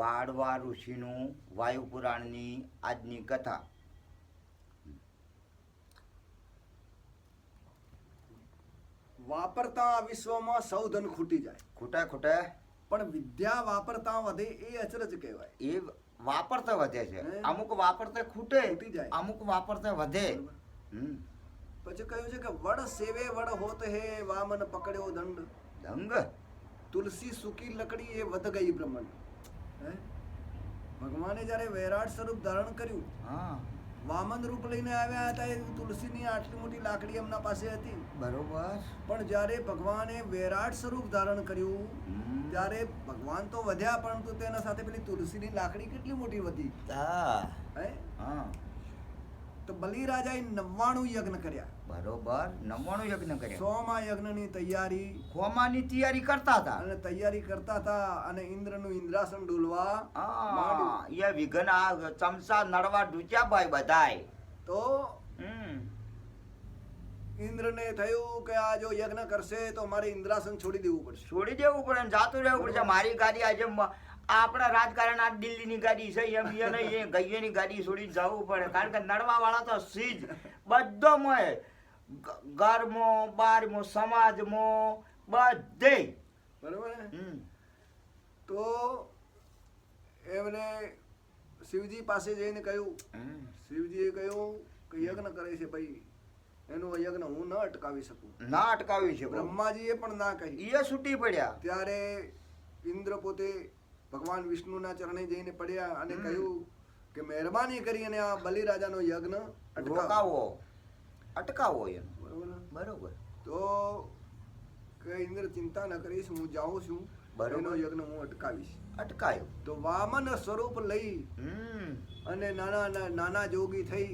વાડવા ઋષિનું વાયુ પુરાણની આજની કથા. વાપરતા વિશ્વમાં સૌ ધન ખૂટી જાય. ખૂટા ખૂટે. પણ વિદ્યા વાપરતા વધે એ અચરજ કહેવાય. એ વાપરતા વધે છે. અમુક વાપરતા ખૂટે ખૂટી જાય. અમુક વાપરતા વધે. પછી કહ્યું છે કે વડ સેવે વડ હોત હે વામન પકડ્યો દંડ. દંગ? તુલસી સૂકી લકડી એ વધ ગઈ બ્રહ્માંડ. હે ભગવાને જ્યારે વૈરાટ સ્વરૂપ ધારણ કર્યું હા. વામન રૂપ લઈને આવ્યા હતા એ તુલસીની આટલી મોટી લાકડી એમના પાસે હતી. બરોબર. પણ જ્યારે ભગવાને વૈરાટ સ્વરૂપ ધારણ કર્યું. ત્યારે ભગવાન તો વધ્યા પરંતુ તેના સાથે પેલી તુલસીની લાકડી કેટલી મોટી વધી? હા? હા. તો બલિરાજાએ નવ્વાણું યજ્ઞ કર્યા. બરોબર નવ્વાણું યજ્ઞ કર્યા. સોમાં યજ્ઞની તૈયારી. હોમાની તૈયારી કરતા હતા? અને તૈયારી કરતા હતા અને ઇન્દ્રનું ઇન્દ્રાસન ડૂલવા. એ વિઘન આ ચમચા નડવા ડૂચ્યા ભાઈ બધાય તો ઇન્દ્રને થયું કે આ જો યજ્ઞ કરશે તો મારે ઇન્દ્રાસન છોડી દેવું પડશે. છોડી દેવું પડે જાતું રહેવું પડશે. મારી ગાડી આજે આપણા રાજકારણ આ દિલ્હીની ગાડી છે એમ એ નહીં એ ગઈએની ગાડી છોડીને જવું પડે. કારણ કે નડવા વાળા તો સીજ બધો મય ઘરમો બારમો સમાજમો સમાજમાં બધે. બરોબર તો એમને શિવજી પાસે જઈને કહ્યું શિવજીએ કહ્યું કે યજ્ઞ કરે છે ભાઈ. એનો યજ્ઞ હું ન અટકાવી શકું. ના અટકાવી છે બ્રહ્માજીએ પણ ના કહી એ છૂટી પડ્યા. ત્યારે ઇન્દ્ર પોતે ભગવાન વિષ્ણુના ચરણે જઈને પડ્યા અને કહ્યું કે મહેરબાની કરીને આ બલિરાજાનો યજ્ઞ અટકાવો. અટકાવો એમ. બરોબર. તો કે ઇન્દ્ર ચિંતા ન કરીશ હું જાઉં છું. એનો યજ્ઞ હું અટકાવીશ. અટકાયો. તો વામન સ્વરૂપ લઈ અને નાના નાના જોગી થઈ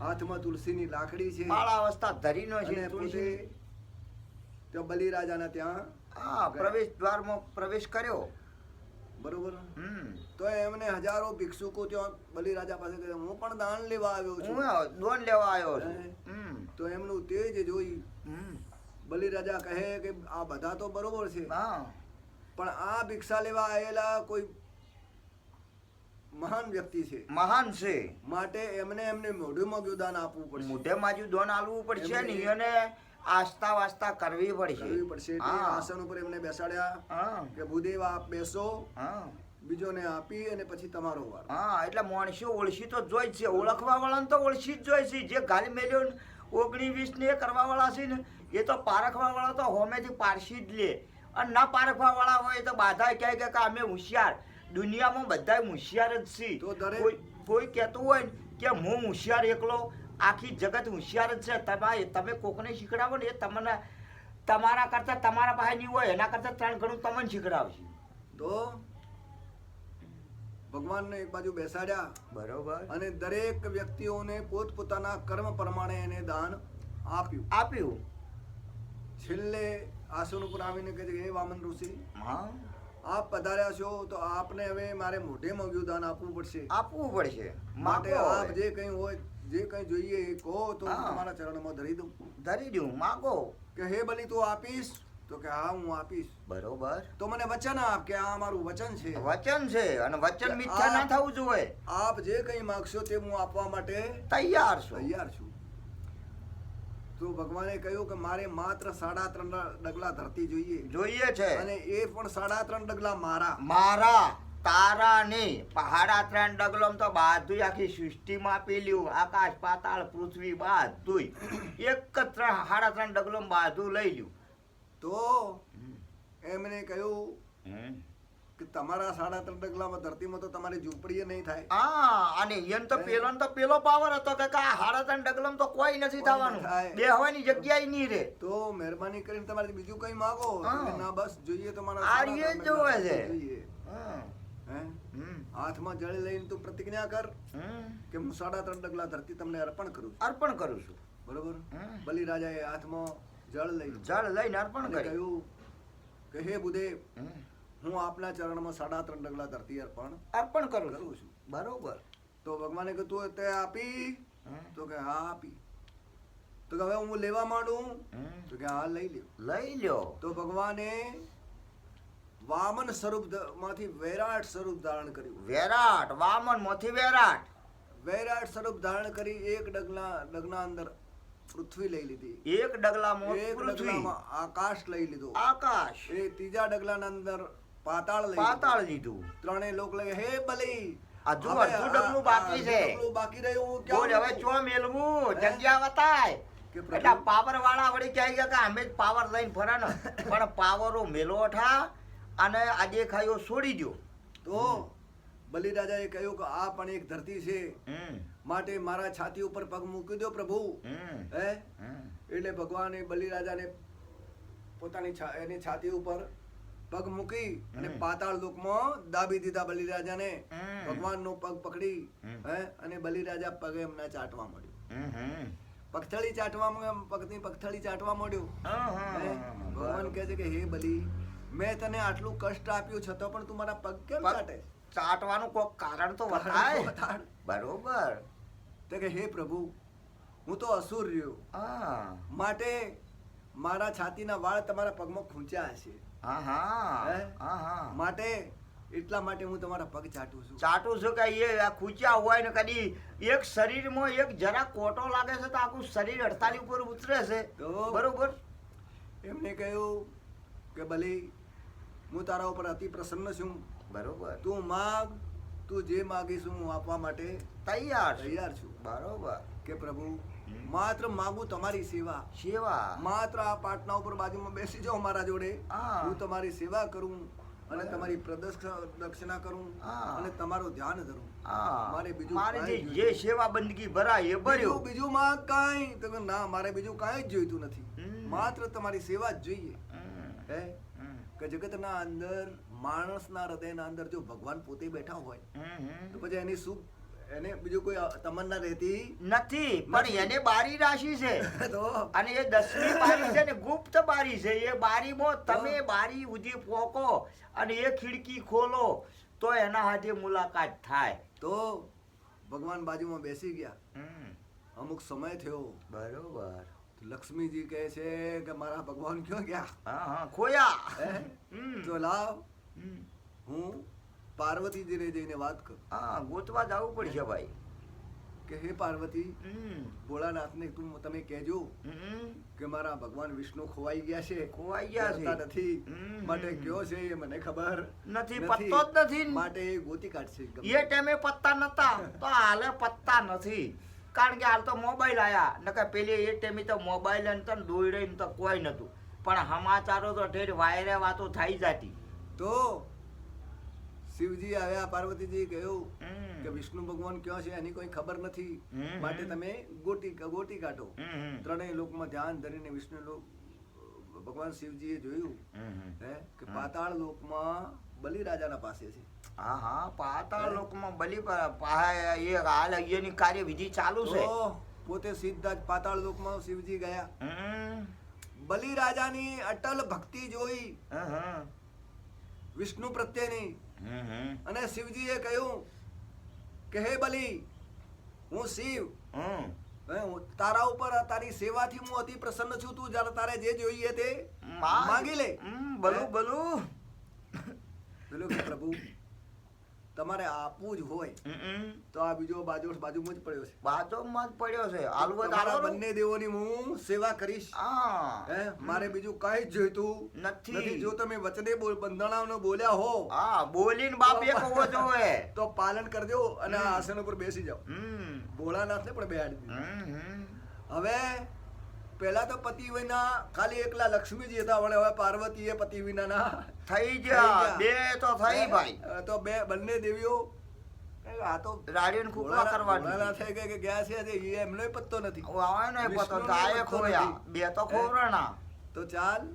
હાથમાં તુલસીની લાકડી છે બાળાવસ્થા ધરીનો છે પોતે ત્યાં બલિરાજાના ત્યાં હા પ્રવેશ દ્વારમાં પ્રવેશ કર્યો. બરોબર? તો એમને હજારો ભિક્ષુકો ત્યાં બલિરાજા પાસે ગયા. હું પણ દાન લેવા આવ્યો હું છું દોન લેવા આવ્યો છું. તો એમનું તેજ જોઈ બલિરાજા કહે કે આ બધા તો બરોબર છે. હા. પણ આ ભિક્ષા લેવા આવેલા કોઈ મહાન વ્યક્તિ છે. મહાન છે. માટે એમને એમને મોઢું દાન આપવું પડશે. મોઢે માજુ દોન આપવું પડશે ને એને આસ્થા વાસ્તા કરવી પડશે. કરવી પડશે એટલે હા. આસન ઉપર એમને બેસાડ્યા હા. કે ભૂદેવ આપ બેસો હા. બીજોને આપી અને પછી તમારો વાર. હા એટલે માણસો ઓળશી તો જોઈ છે. ઓળખવા વાળાને તો ઓળશી જ જોઈ છે. જે ગાલી મેલ્યો ઓગણી વીસ ને એ કરવા વાળા છે ને એ તો પારખવા વાળા તો હોમેથી પારસી જ લે. અને ના પારખવા વાળા હોય તો બાધા કહે કે અમે હોશિયાર. દુનિયામાં બધા હોશિયાર જ છે. તો દરેક- કોઈ કોઈ કહેતું હોય ને કે હું હોશિયાર એકલો આખી જગત હોશિયાર જ છે. તમે તમે કોકને શીખડાવો ને એ તમને તમારા કરતાં તમારા પાસે નહીં હોય એના કરતાં ત્રણ ગણું તમને શીખડાવશે. તો ભગવાનને એક બાજુ બેસાડ્યા. બરોબર. અને દરેક વ્યક્તિઓને પોતપોતાના કર્મ પ્રમાણે એને દાન આપ્યું. આપ્યું. છેલ્લે આસન ઉપર આવીને કહે છે હે વામન ઋષિ હા. આપ પધાર્યા છો તો આપને હવે મારે મોઢે મોગ્યું દાન આપવું પડશે. આપવું પડશે. માટે આપ જે કંઈ હોય જે કંઈ જોઈએ એ કહો તો હું હા. તમારા ચરણમાં ધરી દઉં. ધરી દઉં માગો. કે હે બલિ તું આપીશ? તો કે હા હું આપીશ. બરોબર. તો મને વચન આપ કે આ મારું વચન છે. વચન છે અને વચન મિથ્યા ના થવું જોઈએ. આપ જે કંઈ માગશો તે હું આપવા માટે તૈયાર છો. તૈયાર છું. તો ભગવાને કહ્યું કે મારે માત્ર સાડા ત્રણ ડગલા ધરતી જોઈએ. જોઈએ છે. અને એ પણ સાડા ત્રણ ડગલા મારા. મારા. તારા ની પહાડા ત્રણ ડગલોમ તો બાધું આખી સૃષ્ટિમાં પેલ્યું આકાશ પાતાળ પૃથ્વી બાધું એક જ ત્રણ સાડા ત્રણ ડગલોમ બાધું લઈ લ્યું. તો એમને કહ્યું કે તમારા સાડા ત્રણ ડગલામાં ધરતીમાં તો તમારી ઝૂંપડીએ નહીં થાય. હા અને એમ તો પેલો તો પેલો પાવર હતો કે આ સાડા ત્રણ ડગલમ તો કોઈ નથી થવાનું. બે. બેહવાની જગ્યાએ નહીં રે તો મહેરબાની કરીને તમારે બીજું કંઈ માગો? ના બસ જોઈએ તો મારા આ સાડા રીએ ત્રણ જ જોવે છે. હા. હાથમાં જળ લઈને તું પ્રતિજ્ઞા કર કે હું સાડા ત્રણ ડગલા ધરતી તમને અર્પણ કરું છું. અર્પણ કરું છું. બરોબર? હમ. એ હાથમાં જળ લઈ જળ લઈને અર્પણ કર્યું કે હે બુદેવ હું આપના ચરણમાં સાડા ત્રણ ડગલા ધરતી અર્પણ અર્પણ કરું કરું છું. બરોબર. તો ભગવાને તું તે આપી? તો કે હા આપી. તો કે હવે હું લેવા માંડું? તો કે હા લઈ લ્યો. લઈ લ્યો. તો ભગવાને વામન સ્વરૂપમાંથી વૈરાટ સ્વરૂપ ધારણ કર્યું. વૈરાટ વામનમાંથી વૈરાટ. વૈરાટ સ્વરૂપ ધારણ કરી એક ડગલા ડગના અંદર પૃથ્વી લઈ લીધી. એક ડગલામાં એક ડગલામાં આકાશ લઈ લીધો. આકાશ. એ ત્રીજા ડગલાના અંદર પાતાળ લઈ પાતાળ લીધું. ત્રણે લોક લઈ હે બલી! આ અડધું ડગલું બાકી છે. ડગલું બાકી રહ્યું. ક્યાં હવે ચો મેલવું? જગ્યા બતાય. એટલે પાવર વાળા વળી કહે ગયા કે અમે જ પાવર લઈને ફરે ને. પણ પાવરો મેલો ઠા. અને આજે ખાયો છોડી દો તો બલિરાજાએ કહ્યું કે આ પણ એક ધરતી છે. માટે મારા છાતી ઉપર પગ મૂકી દો પ્રભુ. હે? એટલે ભગવાને બલિરાજાને પોતાની એની છાતી ઉપર પગ મૂકી અને. પાતાળ લોકમાં દાબી દીધા બલિરાજાને. ભગવાનનો પગ પકડી હે? અને બલિરાજા પગે એમના ચાટવા મળ્યું. પગથળી ચાટવા પગની પગથળી ચાટવા મળ્યું. ભગવાન કહે છે કે હે બલી મેં તને આટલું કષ્ટ આપ્યું છતાં પણ તું મારા પગ કેમ ચાટે ચાટવાનું કોઈ કારણ તો બતાય બરોબર. તો કે હે પ્રભુ હું તો અસુર રહ્યો. માટે મારા છાતીના વાળ તમારા પગમાં ખૂંચ્યા હશે. હા હા. હે? હા હા. માટે એટલા માટે હું તમારા પગ ચાટું છું. ચાટું છું કે એ આ ખૂચ્યા હોય ને કદી એક શરીરમાં એક જરા કોટો લાગે છે તો આખું શરીર અડતાલી ઉપર ઉતરે છે. બરોબર. એમને કહ્યું કે ભલી હું તારા ઉપર અતિ પ્રસન્ન છું. બરોબર. તું માગ તું જે માગીશ હું આપવા માટે તૈયાર તૈયાર છું. બરોબર. કે પ્રભુ માત્ર માગું તમારી સેવા. સેવા. માત્ર આ પાટના ઉપર બાજુમાં બેસી જાઓ મારા જોડે. હું. તમારી સેવા કરું અને તમારી પ્રદક્ષિણા દક્ષિણા કરું અને તમારું ધ્યાન ધરું. મારે બીજું મારે જે સેવા બંદગી ભરાય એ ભર્યો. બીજું માં કાંઈ. તો ના મારે બીજું કાંઈ જ જોઈતું નથી. માત્ર તમારી સેવા જ જોઈએ. હે? કે જગતના અંદર માણસના હૃદયના અંદર જો ભગવાન પોતે બેઠા હોય. તો પછી એની શું એને બીજું કોઈ તમન્ના રહેતી નથી પણ એને બારી રાશી છે. તો? અને એ દસમી બારી છે ને ગુપ્ત બારી છે. એ બારીમાં તમે બારી ઉધી પોકો અને એ ખિડકી ખોલો તો એના હાથે મુલાકાત થાય. તો ભગવાન બાજુમાં બેસી ગયા. અમુક સમય થયો. બરોબર. લક્ષ્મીજી કહે છે કે મારા ભગવાન ક્યાં ગયા? હા હા. ખોયા. તો લાવ. હું પાર્વતીજીને જઈને વાત કરું. હા ગોતવા જવું પડશે ભાઈ. કે હે પાર્વતી ભોળાનાથને તું તમે કહેજો કે મારા ભગવાન વિષ્ણુ ખોવાઈ ગયા છે. ખોવાઈ ગયા છે. નથી. માટે કયો છે એ મને ખબર નથી પત્તો જ નથી. માટે એ ગોતી કાઢશે. એ ટાઈમે પત્તા નતા. તો હાલે પત્તા નથી. કારણ કે હાલ તો મોબાઈલ આયા. નકર પેલી એ ટાઈમે તો મોબાઈલ અને તો દોયડે તો કોઈ નતું. પણ સમાચારો તો ઠેર વાયરે વાતો થઈ જતી. તો શિવજી આવ્યા પાર્વતીજી કહ્યું કે વિષ્ણુ ભગવાન ક્યાં છે એની કોઈ ખબર નથી. માટે તમે ગોટી ગોટી કાઢો. ત્રણેય લોકમાં ધ્યાન ધરીને વિષ્ણુ લોક ભગવાન શિવજીએ જોયું. હે કે. પાતાળ લોકમાં બલિરાજાના પાસે છે. હા હા પાતાળ? લોકમાં બલી એ હાલ કાર્યવિધિ ચાલુ છે પોતે સીધા જ પાતાળ લોકમાં શિવજી ગયા હમ. બલિરાજાની અટલ ભક્તિ જોઈ. વિષ્ણુ પ્રત્યેની અને શિવજી શિવજીએ કહ્યું કે હે બલિ હું શિવ તારા ઉપર તારી સેવાથી હું અતિ પ્રસન્ન છું તું જરા તારે જે જોઈએ તે માગ. લે? ભલું કે પ્રભુ તમારે આપવું જ હોય. તો આ બીજો બાજુ બાજુમાં જ પડ્યો છે. બાજુમાં જ પડ્યો છે. હાલવો તો બંને દેવોની હું સેવા કરીશ. હા. મારે બીજું કઈ જ જોઈતું નથી. જો તમે વચને બોલ બંધાણાનો બોલ્યા હો હા બોલીને બાપ એક હોવો જોવે તો પાલન કરજો અને આસન ઉપર બેસી જાઓ. ભોળાનાથને પણ બેહાડી દીધું. હવે પેલા તો પતિ વિના ખાલી એકલા લક્ષ્મીજી હતા પણ હવે પાર્વતી એ પતિ વિનાના થઈ થઈ ગયા. બે તો થઈ ભાઈ. તો બે બંને દેવીઓ? આ તો રાડીને ખૂકવા ના થઈ કહે કે ગયા છે એ એમનો પત્તો નથી. આવાનો પત્તો પત્તો ખોયા. બે તો? ખોવરાણા. તો ચાલ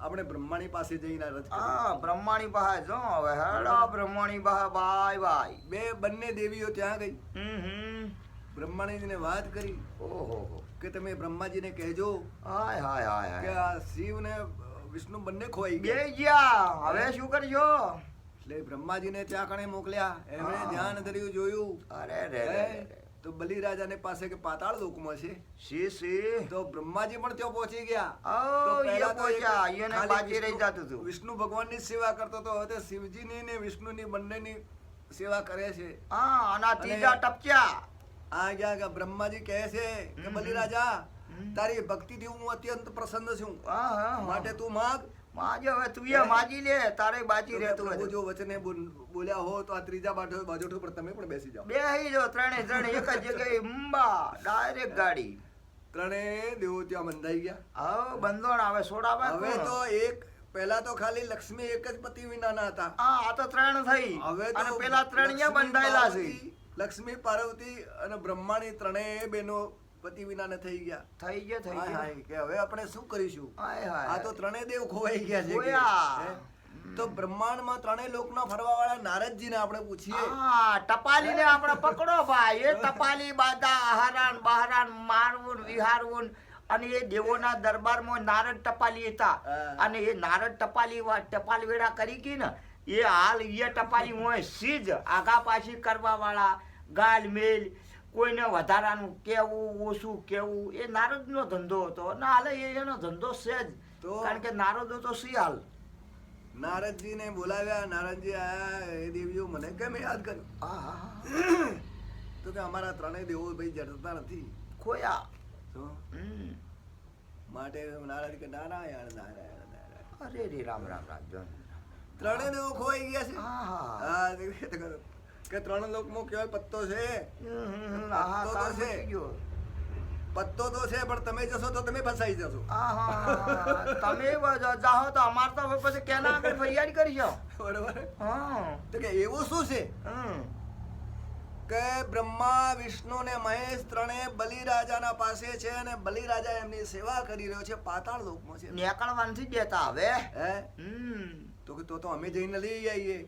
આપણે બ્રહ્માણી પાસે જઈને હા બ્રહ્માણી બહા જો હવે હેડો બ્રહ્માણી બહા બાય બાય. બે બંને દેવીઓ ત્યાં ગઈ. હમ હમ. બ્રહ્માણીજીને વાત કરી. ઓહો કે તમે બ્રહ્માજીને કહેજો હાય હાય હાય કે આ શિવ ને વિષ્ણુ બંને ખોઈ બે ગયા. હવે શું કરજો એટલે બ્રહ્માજીને ત્યાં કણે મોકલ્યા. એમણે ધ્યાન ધર્યું જોયું. અરે રે. તો બલિરાજાને પાસે કે પાતાળ લોકમાં છે. સી સી તો બ્રહ્માજી પણ ત્યાં પહોંચી ગયા. ઓ, એક પહોંચ્યા. એને બાજી રહી જતું હતું. વિષ્ણુ ભગવાનની સેવા કરતો તો હવે તે શિવજીની ને વિષ્ણુની બંનેની સેવા કરે છે. હા અને ત્રીજા ટપક્યા. આ ગયા બ્રહ્માજી કહે છે કે. બલિરાજા તારી ભક્તિ થી હું અત્યંત પ્રસન્ન છું. માટે તું માગ. માજે હવે તું એ માજી લે તારે બાજી રહેતું પ્રભુ જો વચને બોલ્યા હો તો આ ત્રીજા બાજુ બાજુ પર તમે પણ બેસી જાઓ. બેહી જો ત્રણે ત્રણે એક જ જગ્યાએ મુંબા ડાયરેક્ટ ગાડી. ત્રણે દેવો ત્યાં બંધાઈ ગયા. હા બંધોણ આવે છોડાવા હવે તો એક પહેલા તો ખાલી લક્ષ્મી એક જ પતિ વિનાના હતા. હા આ તો ત્રણ થઈ. હવે તો પેલા ત્રણ બંધાયેલા છે. લક્ષ્મી પાર્વતી અને બ્રહ્માની ત્રણેય બહેનો પતિ વિનાને થઈ ગયા. થઈ ગયા થઈ ગયા. કે હવે આપણે શું કરીશું? આ તો ત્રણેય દેવ ખોવાઈ ગયા છે? તો બ્રહ્માંડમાં ત્રણેય લોકના ફરવા વાળા નારદજીને આપણે પૂછીએ. હા ટપાલી ને આપણે પકડો ભાઈ. એ ટપાલી બાદા આહારાન બહારાન મારવું વિહારવું અને એ દેવોના દરબારમાં નારદ ટપાલી હતા. અને એ નારદ ટપાલી ટપાલ વેળા કરી ગઈ ને એ હાલ એ ટપાલી હોય સીજ આગા પાછી કરવા વાળા ગાલ કોઈને વધારાનું કેવું ઓછું કેવું એ નારદનો ધંધો હતો. ના હાલે એનો ધંધો છે જ. તો- કારણ કે નારદો તો સી હાલ? નારદજીને બોલાવ્યા નારદજી આયા એ દેવીઓ મને કેમ યાદ કર્યું. તો કે અમારા ત્રણેય દેવો ભાઈ જડતા નથી. ખોયા. તો? માટે નારદ કે નારાયણ નારાયણ નારાયણ. અરે રે રામ રામ રામ. જય. લોકો ખોવાઈ ગયા છે હા, હા. કે- ત્રણ ત્રણ લોકમાં કેવાય પત્તો છે પત્તો તો છે. પતી પત્તો તો છે પણ તમે જશો તો તમે ફસાઈ જશો. તમે જાઓ તો અમાર તો હવે પછી કેના આગળ ફરિયાદ કરીશો બરોબર તો કે એવું શું છે. કે બ્રહ્મા વિષ્ણુ ને મહેશ ત્રણેય બલિરાજાના પાસે છે અને બલિરાજા એમની સેવા કરી રહ્યો છે પાતાળ લોકમાં છે નેકળવાનથી દેતા હવે હે હમ. તો કે તો તો અમે જઈને લઈ આવીએ.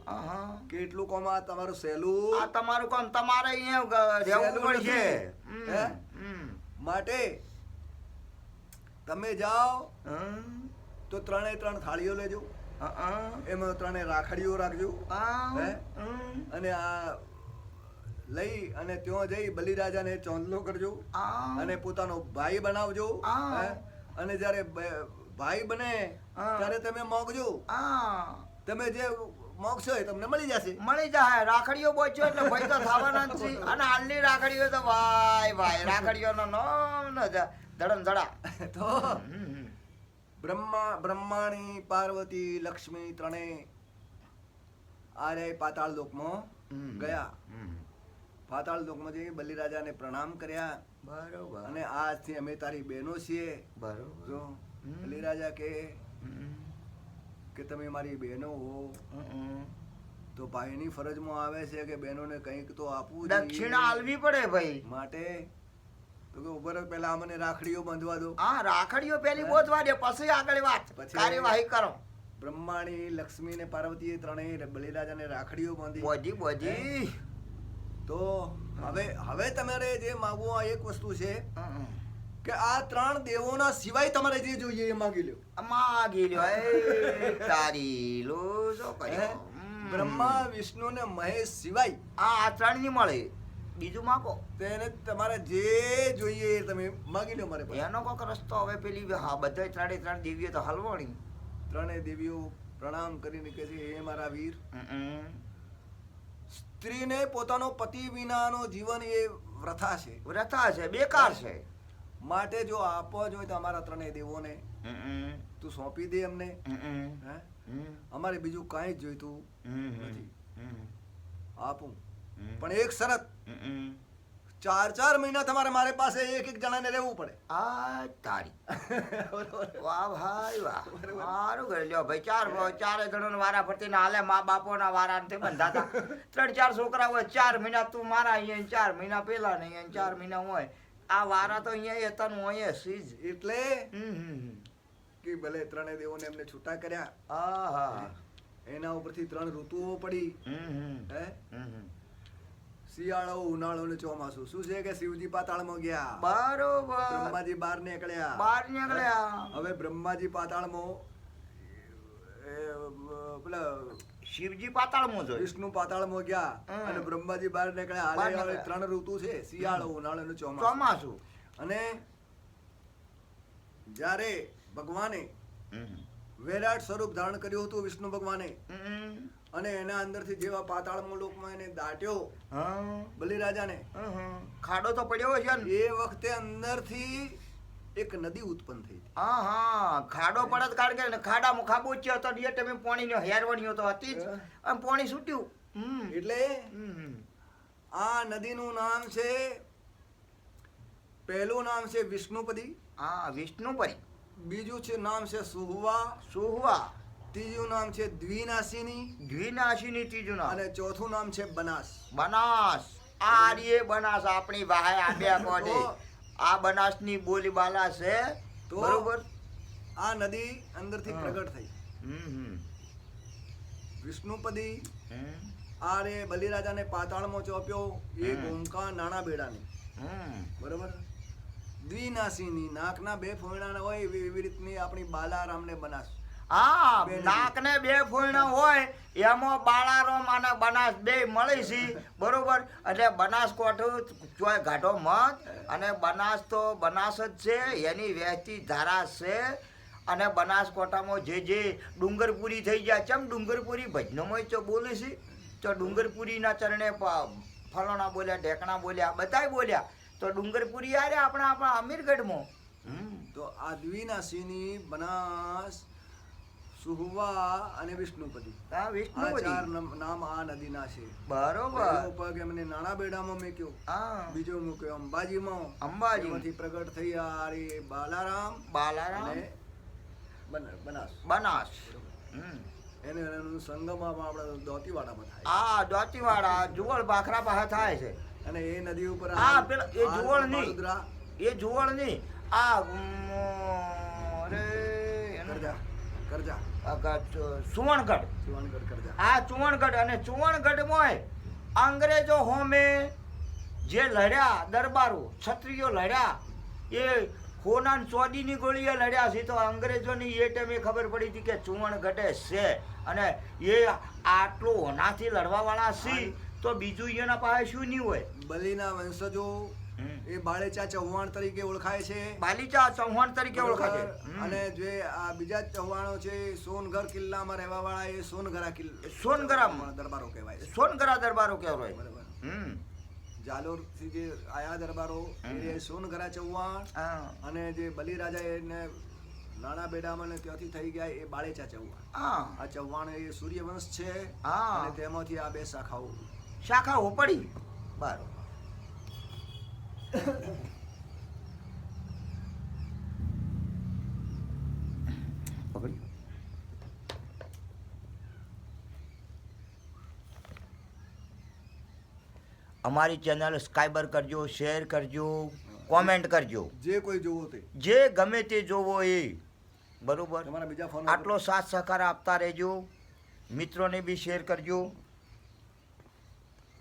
કેટલું કોમ આ તમારું સહેલું આ તમારું કોમ તમારે અહીંયા રહેવું પડશે. માટે તમે જાઓ તો ત્રણે ત્રણ થાળીઓ લેજો. એમાં ત્રણે રાખડીઓ રાખજો. અને આ લઈ અને ત્યાં જઈ બલિરાજાને ચોંદલો કરજો. અને પોતાનો ભાઈ બનાવજો અને જ્યારે ભાઈ બને. ત્યારે તમે મોગજો તમે જે મોક્ષ હોય તમને મળી જશે. મળી જાય. રાખડીઓ પહોંચ્યો એટલે ભાઈ તો થવાના જ છે. અને હાલની રાખડીઓ તો ભાઈ ભાઈ રાખડીઓનો નો ન જ- ધડમ ધડા. તો બ્રહ્મા બ્રહ્માણી પાર્વતી લક્ષ્મી ત્રણેય આર્ય પાતાળ લોકમાં. ગયા. પાતાળ લોકમાં જઈ બલિરાજાને પ્રણામ કર્યા. બરોબર. અને આજથી અમે તારી બહેનો છીએ. બરોબર. જો બલિરાજા કે. કે તમે મારી બહેનો હો. તો ભાઈની ફરજમાં આવે છે કે બહેનોને કંઈક તો આપવું દક્ષિણા આલવી પડે ભાઈ. માટે? તો કે ઊભો પહેલા અમને રાખડીઓ બાંધવા દો. હા રાખડીઓ પહેલી બોધવા દે પછી આગળ વાત. પછી- કાર્યવાહી કરો. બ્રહ્માણી લક્ષ્મી ને પાર્વતીએ ત્રણેય બલિરાજાને રાખડીઓ બાંધી. બોજી બોજી. તો હવે હવે તમારે જે માગવું આ એક વસ્તુ છે. કે આ ત્રણ દેવોના સિવાય તમારે જે જોઈએ એ માગી લ્યો. માગી લ્યો. એ તારી લો જો? કર્યો. બ્રહ્મા વિષ્ણુ ને મહેશ સિવાય આ ત્રણની મળે. બીજું માગો. તેને તમારે જે જોઈએ એ તમે માગી લો મારે એનો કોક રસ્તો હવે પેલી હા બધા ત્રણે ત્રણ દેવીઓ તો હલવાણી. ત્રણેય દેવીઓ પ્રણામ કરીને કહે છે હે મારા વીર. સ્ત્રીને પોતાનો પતિ વિનાનો જીવન એ વ્રથા છે. વ્રથા છે બેકાર છે. માટે જો આપવા જોઈએ તો અમારા ત્રણેય દેવોને. તું સોંપી દે અમને. હે? અમારે બીજું કાંઈ જ જોઈતું. નથી. આપું. પણ એક શરત. ચાર ચાર મહિના તમારે મારે પાસે એક એક જણાને રહેવું પડે. આ તારી. વાહ ભાઈ વાહ. મારું કરી લ્યો ભાઈ ચાર ચારે જણોને વારા ફરતી ના હાલે મા બાપોના વારા ને બંધાતા. ત્રણ ચાર છોકરા હોય ચાર મહિના તું મારા અહીંયા ચાર મહિના પેલા ને અહીંયા ચાર મહિના હોય. આ વારા તો અહીંયા એતાનું હોય અહીંયા સી જ હમ. કે ભલે ત્રણે દેવોને એમને છૂટા કર્યા. આહા. એના ઉપરથી ત્રણ ઋતુઓ પડી. હે. શિયાળો ઉનાળો ને ચોમાસું. શું છે કે શિવજી પાતાળમાં ગયા? બરોબર. બ્રહ્માજી બહાર નીકળ્યા. બહાર નીકળ્યા. હવે બ્રહ્માજી પાતાળમાં એ, પેલા શિવજી પાતાળમાં જોયું વિષ્ણુ પાતાળમાં ગયા અને બ્રહ્માજી બહાર નીકળ્યા. ત્રણ ઋતુ છે શિયાળો ઉનાળો અને ચોમાસું. અને જ્યારે ભગવાને. વિરાટ સ્વરૂપ ધારણ કર્યું હતું વિષ્ણુ ભગવાને અને એના અંદરથી જેવા પાતાળમાં લોકમાં એને દાટ્યો બલિરાજા બલિરાજાને ખાડો તો પડ્યો છે ને. એ વખતે અંદરથી એક નદી ઉત્પન્ન થઈ હતી. હા હા. ખાડો પડત કારણ કે ખાડામાં ખાબોચ્યો હતો. એ ટાઈમે પાણીનો હેરવણ્યો હતો હતી જ. આમ પાણી છૂટ્યું. એટલે આ નદીનું નામ છે પહેલું નામ છે વિષ્ણુપદી. હા વિષ્ણુપદી. બીજું છે નામ છે સુહવા. સુહવા. ત્રીજું નામ છે દ્વિનાશિની. દ્વિનાશીની ત્રીજું નામ. અને ચોથું નામ છે બનાસ. બનાસ. આ રીએ બનાસ આપણી વાહે કોને તો- આ બનાસની બોલી બાલા છે તો- બરોબર આ નદી અંદરથી. પ્રગટ થઈ. વિષ્ણુપદી. આ રે બલિરાજાને પાતાળમાં ચોપ્યો એ હમ. નાના નાણા બેડાની. બરોબર દ્વિનાશીની નાકના બે ફોયણા હોય એવી એવી રીતની આપણી બાલારામને બનાસ હા નાક નાકને બે ફૂલના હોય એમાં બાળારામ અને બનાસ બે મળી છે. બરોબર? એટલે બનાસકોઠો ચોય ઘાટો મત અને બનાસ તો બનાસ જ છે એની વહેતી ધારા છે. અને બનાસકોઠામાં જે જે ડુંગરપુરી થઈ ગયા ચમ ડુંગરપુરી? ભજનોમાં તો બોલે છે. તો ડુંગરપુરીના ચરણે ફલોણા બોલ્યા ઢેકણા બોલ્યા બધાય બોલ્યા. તો ડુંગરપુરી આરે આપણા આપણા અમીરગઢમાં? હમ. તો આ સિંહની બનાસ સુહવા અને વિષ્ણુપદી આ વિષ્ણુપતિ. ચાર નામ આ નદીના છે. બરોબર. પગ એમને નાણા બેડામાં મૂક્યો. હા. બીજો મૂક્યો અંબાજીમાં. અંબાજી. એમાંથી પ્રગટ થઈ આ રે બાલારામ. બાલારામ. અને બનાસ. બનાસ. એને એનું સંગમમાં આપણે દોતીવાડામાં થાય. આ દોતીવાડા જુવળ ભાખરા પાસે થાય છે. અને એ નદી ઉપર આ પેલા એ જુવળ નહીં. એ જુવળ નહીં. આ અરે કરજા. કરજા. સુવર્ણગઢ. સુવર્ણગઢ આ ચુવણગઢ અને ચુવણગઢમાં અંગ્રેજો હોમે જે લડ્યા દરબારો ક્ષત્રિયો લડ્યા એ હોનાન ચોદીની ગોળીએ લડ્યા છે તો અંગ્રેજોની એ ટાઈમે ખબર પડી હતી કે ચુવણગઢે છે. અને એ આટલો હોનાથી લડવાવાળા છે તો બીજું એના પાસે શું નહીં હોય? બલીના વંશજો એ બાળેચા ચૌહાણ તરીકે ઓળખાય છે. બાલીચા ચૌહાણ તરીકે ઓળખાય છે. અને જે આ બીજા ચૌહાણો છે સોનગર કિલ્લામાં રહેવા વાળા એ સોનગરા કિલ્લા. સોનગરા દરબારો કહેવાય છે. સોનગરા દરબારો કહેવાય. બરાબર. જાલોરથી જે આયા દરબારો એ સોનગરા ચૌહાણ હા. અને જે બલિરાજા એને નાના બેડામાં ને ત્યાંથી થઈ ગયા એ બાળેચા ચૌહાણ. હા. આ ચૌહાણ એ સૂર્યવંશ છે હા. અને તેમાંથી આ બે શાખાઓ. શાખાઓ પડી. બરાબર. અમારી ચેનલ સ્કાઈબર કરજો શેર કરજો કોમેન્ટ કરજો. જે કોઈ જોવો તે. જે ગમે તે જોવો એ. બરોબર? બીજા આટલો સાથ સહકાર આપતા રહેજો. મિત્રોને બી શેર કરજો.